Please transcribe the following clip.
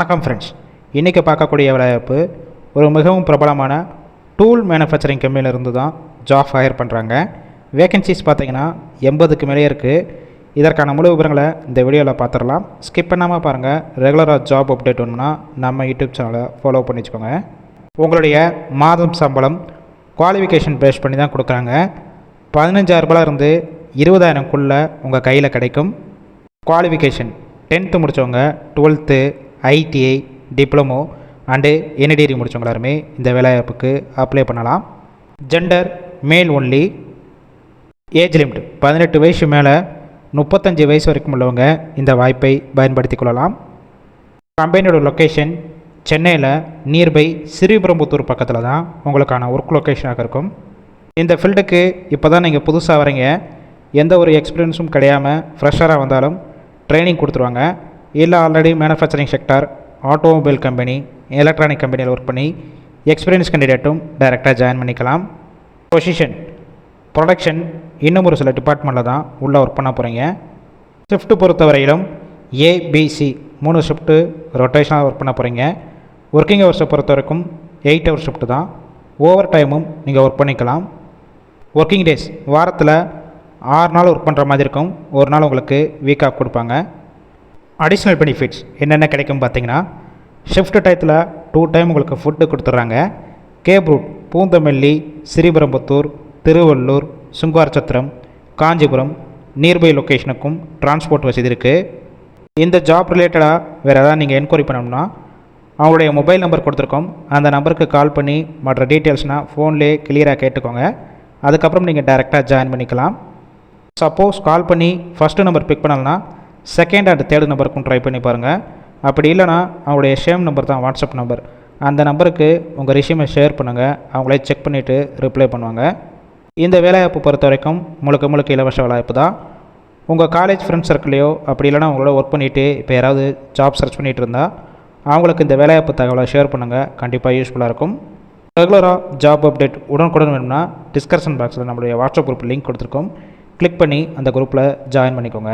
வணக்கம் ஃப்ரெண்ட்ஸ் இன்றைக்கி பார்க்கக்கூடிய வேலைவாய்ப்பு ஒரு மிகவும் பிரபலமான டூல் மேனுஃபேக்சரிங் கம்பெனியில் தான் ஜாப் ஹையர் பண்ணுறாங்க வேகன்சிஸ் பார்த்தீங்கன்னா எண்பதுக்கு மேலே இருக்குது இதற்கான முழு விவரங்களை இந்த வீடியோவில் பார்த்துடலாம். ஸ்கிப் பண்ணாமல் பாருங்கள் ரெகுலராக ஜாப் அப்டேட் ஒன்றுனா நம்ம யூடியூப் சேனலை ஃபாலோ பண்ணி வச்சுக்கோங்க உங்களுடைய மாதம் சம்பளம் குவாலிஃபிகேஷன் பேஸ் பண்ணி தான் கொடுக்குறாங்க. பதினஞ்சாயிரரூபால இருந்து இருபதாயிரம்குள்ளே உங்கள் கையில் கிடைக்கும். குவாலிஃபிகேஷன் டென்த்து முடித்தவங்க டுவெல்த்து ஐடிஐ டிப்ளமோ அண்டு என்ன டிகிரி முடித்தவங்க எல்லாருமே இந்த வேலைவாய்ப்புக்கு அப்ளை பண்ணலாம். ஜெண்டர் மேல் ஒன்லி ஏஜ் லிமிட் பதினெட்டு வயசு மேலே முப்பத்தஞ்சு வயசு வரைக்கும் உள்ளவங்க இந்த வாய்ப்பை பயன்படுத்தி கொள்ளலாம். கம்பெனியோட லொக்கேஷன் சென்னையில் நியர்பை ஸ்ரீபெரும்புத்தூர் பக்கத்தில் தான் உங்களுக்கான ஒர்க் லொக்கேஷனாக இருக்கும். இந்த ஃபீல்டுக்கு இப்போ தான் நீங்கள் புதுசாக வரீங்க எந்த ஒரு எக்ஸ்பீரியன்ஸும் கிடையாமல் ஃப்ரெஷராக வந்தாலும் ட்ரைனிங் கொடுத்துருவாங்க. இல்லை already manufacturing sector automobile company electronic கம்பெனியில் ஒர்க் பண்ணி எக்ஸ்பீரியன்ஸ் கேண்டிடேட்டும் டைரெக்டாக ஜாயின் பண்ணிக்கலாம். பொசிஷன் ப்ரொடக்ஷன் இன்னும் ஒரு சில டிபார்ட்மெண்ட்டில் தான் உள்ளே ஒர்க் பண்ண போகிறீங்க ஷிஃப்ட்டு பொறுத்தவரையிலும் ஏபிசி மூணு ஷிஃப்ட்டு ரொட்டேஷனாக ஒர்க் பண்ண போகிறீங்க ஒர்க்கிங் ஹவர்ஸை பொறுத்த வரைக்கும் எயிட் ஹவர் ஷிஃப்ட்டு தான். ஓவர் டைமும் நீங்கள் ஒர்க் பண்ணிக்கலாம். ஒர்க்கிங் டேஸ் வாரத்தில் ஆறு நாள் ஒர்க் பண்ணுற மாதிரி இருக்கும். ஒரு நாள் உங்களுக்கு வீக் ஆஃப் கொடுப்பாங்க. அடிஷ்னல் பெனிஃபிட்ஸ் என்னென்ன கிடைக்கும் பார்த்தீங்கன்னா ஷிஃப்ட் டயத்தில் டூ டைம் உங்களுக்கு ஃபுட்டு கொடுத்துட்றாங்க. Cab route Poonamallee Sriperumbudur Tiruvallur Sungarchatram Kanchipuram nearby லொக்கேஷனுக்கும் transport வசதி இருக்குது இந்த ஜாப் ரிலேட்டடாக வேறு ஏதாவது நீங்கள் என்கொயரி பண்ணணும்னா அவங்களுடைய மொபைல் நம்பர் கொடுத்துருக்கோம். அந்த நம்பருக்கு கால் பண்ணி மற்ற டீட்டெயில்ஸ்னால் ஃபோன்லேயே கிளியராக கேட்டுக்கோங்க. அதுக்கப்புறம் நீங்கள் டேரெக்டாக ஜாயின் பண்ணிக்கலாம். சப்போஸ் கால் பண்ணி ஃபஸ்ட்டு நம்பர் பிக் பண்ணலன்னா செகண்ட் அண்ட் தேர்ட் நம்பருக்கும் ட்ரை பண்ணி பாருங்கள் அப்படி இல்லைனா அவங்களுடைய ஷேம் நம்பர் தான் வாட்ஸ்அப் நம்பர் அந்த நம்பருக்கு உங்கள் ரிஷ்யூமை ஷேர் பண்ணுங்கள் அவங்களே செக் பண்ணிவிட்டு ரிப்ளை பண்ணுவாங்க. இந்த வேலைவாய்ப்பு பொறுத்த வரைக்கும் முழுக்க முழுக்க இலவச வேலைவாய்ப்பு தான். உங்கள் காலேஜ் ஃப்ரெண்ட்ஸ் சர்க்கிளையோ அப்படி இல்லைனா உங்களோட ஒர்க் பண்ணிவிட்டு இப்போ யாராவது ஜாப் சர்ச் பண்ணிகிட்டு இருந்தால் அவங்களுக்கு இந்த வேலைவாய்ப்பு தகவலை ஷேர் பண்ணுங்கள் கண்டிப்பாக யூஸ்ஃபுல்லாக இருக்கும். ரெகுலராக ஜாப் அப்டேட் உடனுக்குடன் வேணும்னா டிஸ்கஷன் பாக்ஸில் நம்மளுடைய வாட்ஸ்அப் குரூப் லிங்க் கொடுத்துருக்கோம். கிளிக் பண்ணி அந்த குரூப்பில் ஜாயின் பண்ணிக்கோங்க.